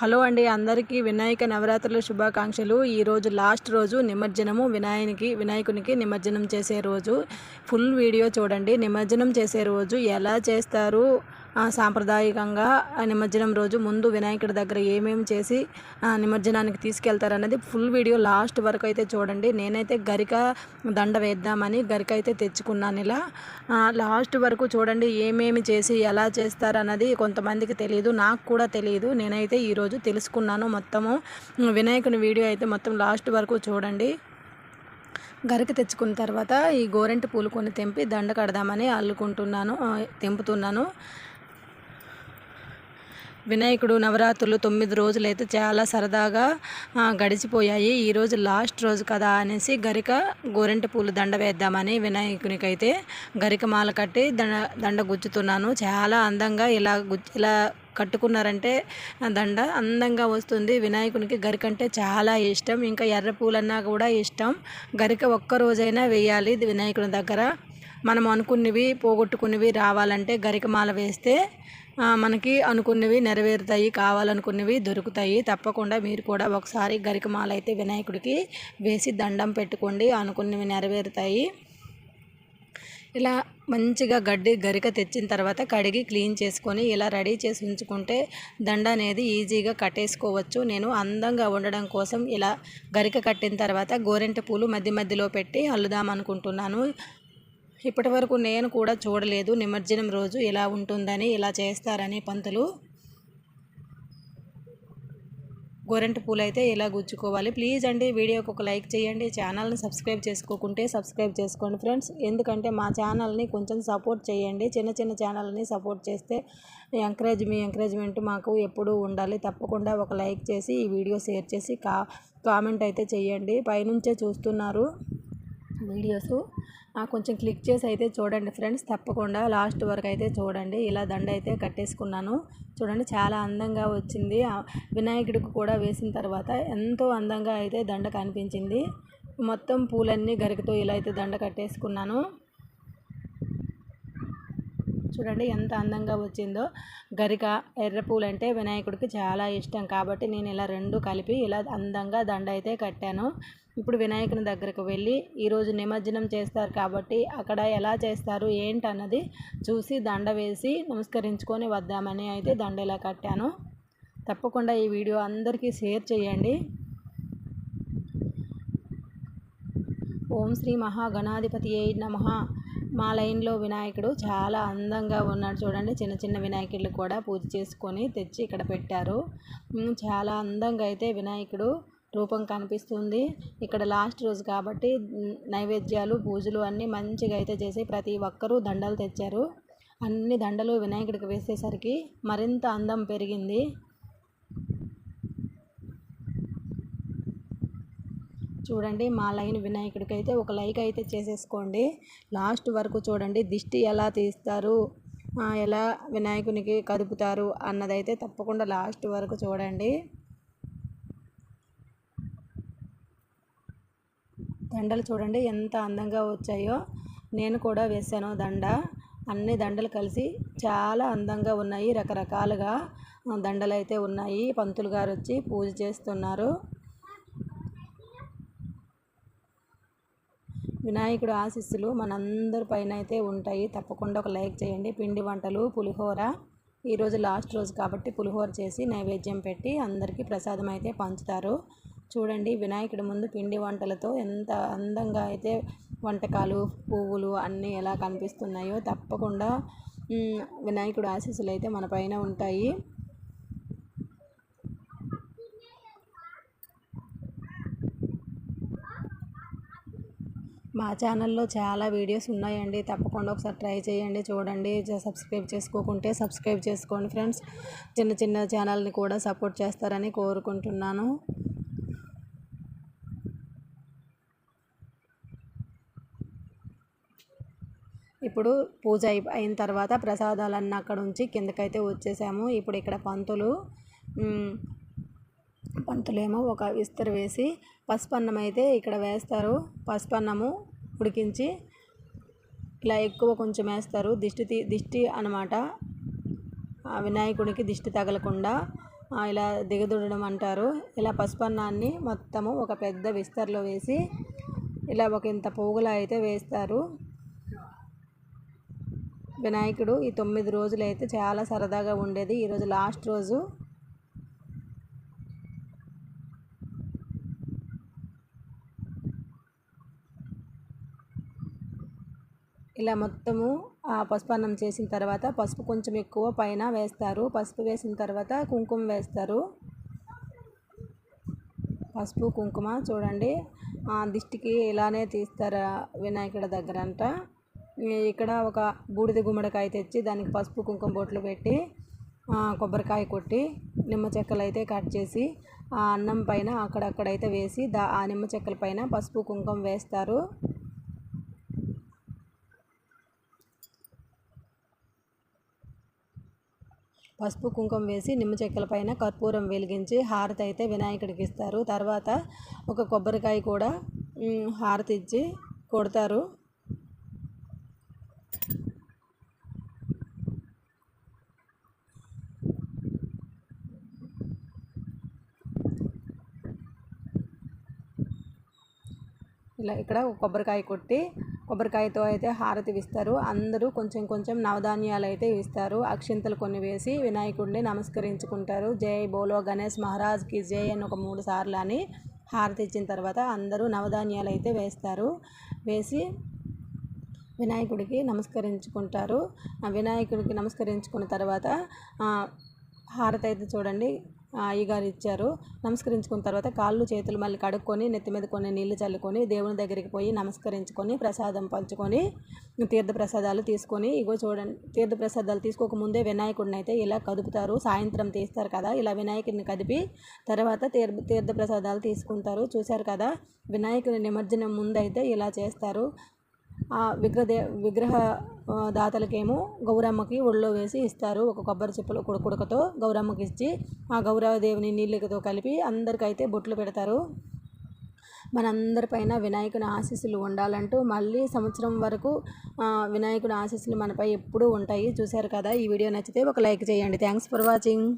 Hello అండి. అందరికీ వినాయక నవరాత్రుల శుభాకాంక్షలు. ఈరోజు లాస్ట్ రోజు నిమజ్జనము. వినాయనికి వినాయకునికి నిమజ్జనం చేసే రోజు. ఫుల్ వీడియో చూడండి. నిమజ్జనం చేసే రోజు ఎలా చేస్తారు? సాంప్రదాయకంగా నిమజ్జనం రోజు ముందు వినాయకుడి దగ్గర ఏమేమి చేసి నిమజ్జనానికి తీసుకెళ్తారన్నది ఫుల్ వీడియో లాస్ట్ వరకు అయితే చూడండి. నేనైతే గరిక దండ వేద్దామని గరిక అయితే తెచ్చుకున్నాను ఇలా. లాస్ట్ వరకు చూడండి ఏమేమి చేసి ఎలా చేస్తారన్నది కొంతమందికి తెలియదు నాకు కూడా తెలియదు నేనైతే ఈరోజు తెలుసుకున్నాను మొత్తము. వినాయకుని వీడియో అయితే మొత్తం లాస్ట్ వరకు చూడండి. గరిక తెచ్చుకున్న తర్వాత ఈ గోరెంటి పూలు కొన్ని తెంపి దండ కడదామని అల్లుకుంటున్నాను తెంపుతున్నాను. వినాయకుడు నవరాత్రులు తొమ్మిది రోజులైతే చాలా సరదాగా గడిచిపోయాయి. ఈరోజు లాస్ట్ రోజు కదా అనేసి గరిక గోరెంట పూలు దండ వేద్దామని వినాయకునికైతే గరిక మాల కట్టి దండ దండ గుచ్చుతున్నాను. చాలా అందంగా ఇలా గుచ్చి ఇలా కట్టుకున్నారంటే దండ అందంగా వస్తుంది. వినాయకునికి గరిక అంటే చాలా ఇష్టం. ఇంకా ఎర్ర పూలన్నా కూడా ఇష్టం. గరిక ఒక్క రోజైనా వేయాలి. వినాయకుని దగ్గర. మనం అనుకున్నవి పోగొట్టుకున్నవి రావాలంటే గరికమాల వేస్తే మనకి అనుకున్నవి నెరవేరుతాయి కావాలనుకున్నవి దొరుకుతాయి. తప్పకుండా మీరు కూడా ఒకసారి గరికమాల అయితే వినాయకుడికి వేసి దండం పెట్టుకోండి. అనుకున్నవి నెరవేరుతాయి. ఇలా మంచిగా గడ్డి గరిక తెచ్చిన తర్వాత కడిగి క్లీన్ చేసుకొని ఇలా రెడీ చేసి ఉంచుకుంటే దండ అనేది ఈజీగా కట్టేసుకోవచ్చు. నేను అందంగా ఉండడం కోసం ఇలా గరిక కట్టిన తర్వాత గోరెంట పూలు మధ్య మధ్యలో పెట్టి అల్లుదాం అనుకుంటున్నాను. ఇప్పటి వరకు నేను కూడా చూడలేదు. నిమజ్జనం రోజు ఎలా ఉంటుందని ఇలా చేస్తారని పంతులు గోరెంట పూలు అయితే ఇలా గుచ్చుకోవాలి. ప్లీజ్ అండి వీడియోకి ఒక లైక్ చేయండి. ఛానల్ని సబ్స్క్రైబ్ చేసుకోకుంటే సబ్స్క్రైబ్ చేసుకోండి ఫ్రెండ్స్. ఎందుకంటే మా ఛానల్ని కొంచెం సపోర్ట్ చేయండి. చిన్న చిన్న ఛానల్ని సపోర్ట్ చేస్తే ఎంకరేజ్ మీ ఎంకరేజ్మెంట్ మాకు ఎప్పుడూ ఉండాలి. తప్పకుండా ఒక లైక్ చేసి ఈ వీడియో షేర్ చేసి కా కామెంట్ అయితే చేయండి. పైనుంచే చూస్తున్నారు. వీడియోస్. కొంచెం క్లిక్ చేసి అయితే చూడండి ఫ్రెండ్స్. తప్పకుండా లాస్ట్ వరకు అయితే చూడండి. ఇలా దండ అయితే కట్టేసుకున్నాను. చూడండి చాలా అందంగా వచ్చింది. వినాయకుడికి కూడా వేసిన తర్వాత ఎంతో అందంగా అయితే దండ కనిపించింది. మొత్తం పూలన్నీ గరికతో ఇలా అయితే దండ కట్టేసుకున్నాను. చూడండి ఎంత అందంగా వచ్చిందో. గరిక ఎర్ర పూలంటే వినాయకుడికి చాలా ఇష్టం. కాబట్టి నేను ఇలా రెండు కలిపి ఇలా అందంగా దండ అయితే కట్టాను. ఇప్పుడు వినాయకుని దగ్గరకు వెళ్ళి ఈరోజు నిమజ్జనం చేస్తారు కాబట్టి అక్కడ ఎలా చేస్తారు ఏంటన్నది చూసి దండ వేసి నమస్కరించుకొని వద్దామని అయితే దండ ఇలా కట్టాను. తప్పకుండా ఈ వీడియో అందరికీ షేర్ చేయండి. ఓం శ్రీ మహాగణాధిపతి నమ. మా లైన్లో వినాయకుడు చాలా అందంగా ఉన్నాడు చూడండి. చిన్న చిన్న వినాయకుడిని కూడా పూజ చేసుకొని తెచ్చి ఇక్కడ పెట్టారు. చాలా అందంగా అయితే వినాయకుడు రూపం కనిపిస్తుంది. ఇక్కడ లాస్ట్ రోజు కాబట్టి నైవేద్యాలు పూజలు అన్నీ మంచిగా అయితే చేసి ప్రతి ఒక్కరూ దండలు తెచ్చారు. అన్ని దండలు వినాయకుడికి వేసేసరికి మరింత అందం పెరిగింది. చూడండి మా లైన్ వినాయకుడికి అయితే ఒక లైక్ అయితే చేసేసుకోండి. లాస్ట్ వరకు చూడండి దిష్టి ఎలా తీస్తారు ఎలా వినాయకునికి కదుపుతారు అన్నదైతే తప్పకుండా లాస్ట్ వరకు చూడండి. దండలు చూడండి ఎంత అందంగా వచ్చాయో. నేను కూడా వేసాను దండ. అన్ని దండలు కలిసి చాలా అందంగా ఉన్నాయి రకరకాలుగా దండలు అయితే ఉన్నాయి. పంతులు గారు వచ్చి పూజ చేస్తున్నారు. వినాయకుడు ఆశీస్సులు మనందరి పైన అయితే ఉంటాయి. తప్పకుండా ఒక లైక్ చేయండి. పిండి వంటలు పులిహోర. ఈరోజు లాస్ట్ రోజు కాబట్టి పులిహోర చేసి నైవేద్యం పెట్టి అందరికీ ప్రసాదం అయితే పంచుతారు. చూడండి వినాయకుడి ముందు పిండి వంటలతో ఎంత అందంగా అయితే వంటకాలు పువ్వులు అన్నీ ఎలా కనిపిస్తున్నాయో తప్పకుండా వినాయకుడు ఆశీస్సులు అయితే మన పైన ఉంటాయి. మా ఛానల్లో చాలా వీడియోస్ ఉన్నాయండి. తప్పకుండా ఒకసారి ట్రై చేయండి చూడండి. సబ్స్క్రైబ్ చేసుకోకుంటే సబ్స్క్రైబ్ చేసుకోండి ఫ్రెండ్స్. చిన్న చిన్న ఛానల్ని కూడా సపోర్ట్ చేస్తారని కోరుకుంటున్నాను. ఇప్పుడు పూజ అయిన తర్వాత ప్రసాదాలన్నీ అక్కడ ఉంచి కిందకైతే వచ్చేసాము. ఇప్పుడు ఇక్కడ పంతులు పంతులేమో ఒక విస్తరు వేసి పసుపన్నం అయితే ఇక్కడ వేస్తారు. పసుపన్నము ఉడికించి ఇలా ఎక్కువ కొంచెం వేస్తారు. దిష్టి దిష్టి అనమాట వినాయకుడికి దిష్టి తగలకుండా ఇలా దిగదుడడం అంటారు. ఇలా పసుపన్నాన్ని మొత్తము ఒక పెద్ద విస్తర్లో వేసి ఇలా ఒక ఇంత పోగులా అయితే వేస్తారు. వినాయకుడు ఈ తొమ్మిది రోజులు అయితే చాలా సరదాగా ఉండేది. ఈరోజు లాస్ట్ రోజు. ఇలా మొత్తము ఆ పసుపన్నం చేసిన తర్వాత పసుపు కొంచెం ఎక్కువ పైన వేస్తారు. పసుపు వేసిన తర్వాత కుంకుమ వేస్తారు. పసుపు కుంకుమ చూడండి. ఆ దిష్టికి ఇలానే తీస్తారు వినాయకుడి దగ్గర అంట ఇక్కడ ఒక బూడిద గుమ్మడికాయ తెచ్చి దానికి పసుపు కుంకుమ బొట్లు పెట్టి కొబ్బరికాయ కొట్టి నిమ్మ చెక్కలు అయితే కట్ చేసి ఆ అన్నం పైన అక్కడక్కడైతే వేసి దా ఆ నిమ్మ చెక్కల పైన పసుపు కుంకుమ వేస్తారు. పసుపు కుంకుమ వేసి నిమ్మ చెక్కల పైన కర్పూరం వెలిగించి హారతి అయితే వినాయకుడికి ఇస్తారు. తర్వాత ఒక కొబ్బరికాయ కూడా హారతి ఇచ్చి కొడతారు. ఇలా ఇక్కడ ఒక కొబ్బరికాయ కొట్టి కొబ్బరికాయతో అయితే హారతి ఇస్తారు. అందరూ కొంచెం కొంచెం నవధాన్యాలు అయితే ఇస్తారు. అక్షింతలు కొన్ని వేసి వినాయకుడిని నమస్కరించుకుంటారు. జై బోలో గణేష్ మహారాజ్కి జై అని ఒక మూడు సార్లు అని హారతి ఇచ్చిన తర్వాత అందరూ నవధాన్యాలు అయితే వేస్తారు. వేసి వినాయకుడికి నమస్కరించుకుంటారు. వినాయకుడికి నమస్కరించుకున్న తర్వాత హారతి అయితే చూడండి. అయ్యగారు ఇచ్చారు నమస్కరించుకున్న తర్వాత కాళ్ళు చేతులు మళ్ళీ కడుక్కొని నెత్తి మీద కొన్ని నీళ్ళు చల్లుకొని దేవుని దగ్గరికి పోయి నమస్కరించుకొని ప్రసాదం పంచుకొని తీర్థ ప్రసాదాలు తీసుకొని ఇగో చూడండి తీర్థ ప్రసాదాలు తీసుకోకముందే వినాయకుడిని అయితే ఇలా కదుపుతారు. సాయంత్రం తీస్తారు కదా ఇలా వినాయకుడిని కదిపి తర్వాత తీర్థ తీర్థ ప్రసాదాలు తీసుకుంటారు. చూశారు కదా వినాయకుడి నిమజ్జనం ముందైతే ఇలా చేస్తారు. ఆ విగ్రహ విగ్రహ దాతలకేమో గౌరమ్మకి ఒళ్ళో వేసి ఇస్తారు. ఒక కొబ్బరి చెప్పులు కుడ గౌరమ్మకి ఇచ్చి ఆ గౌరవదేవిని నీళ్ళతో కలిపి అందరికైతే బొట్లు పెడతారు. మనందరిపైన వినాయకుని ఆశీస్సులు ఉండాలంటూ మళ్ళీ సంవత్సరం వరకు వినాయకుని ఆశీస్సులు మనపై ఎప్పుడూ ఉంటాయి. చూశారు కదా ఈ వీడియో నచ్చితే ఒక లైక్ చేయండి. Thanks for watching.